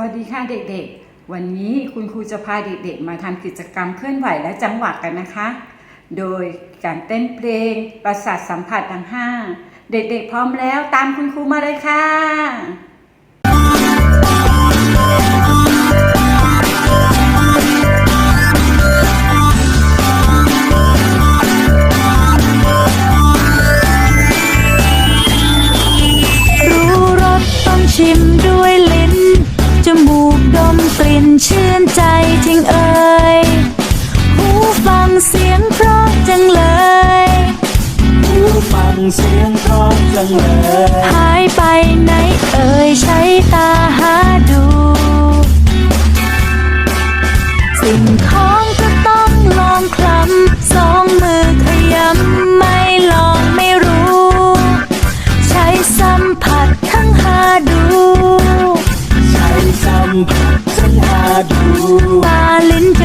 วัสดีค่ะเด็กๆ วันนี้คุณครูจะพาเด็กๆ มาทำกิจกรรมเคลื่อนไหวและจังหวะกันนะคะ โดยการเต้นเพลง ประสาทสัมผัสทั้งห้าเด็กๆ พร้อมแล้วตามคุณครูมาเลยค่ะ นชื่นใจจริงเอ่ยหูฟังเสียงเพราะจังเลยหูฟังเสียงเพราะจังเลยหายไปไหนเอ่ยใช้ตาหาดู สิ่งของก็ต้อ ใ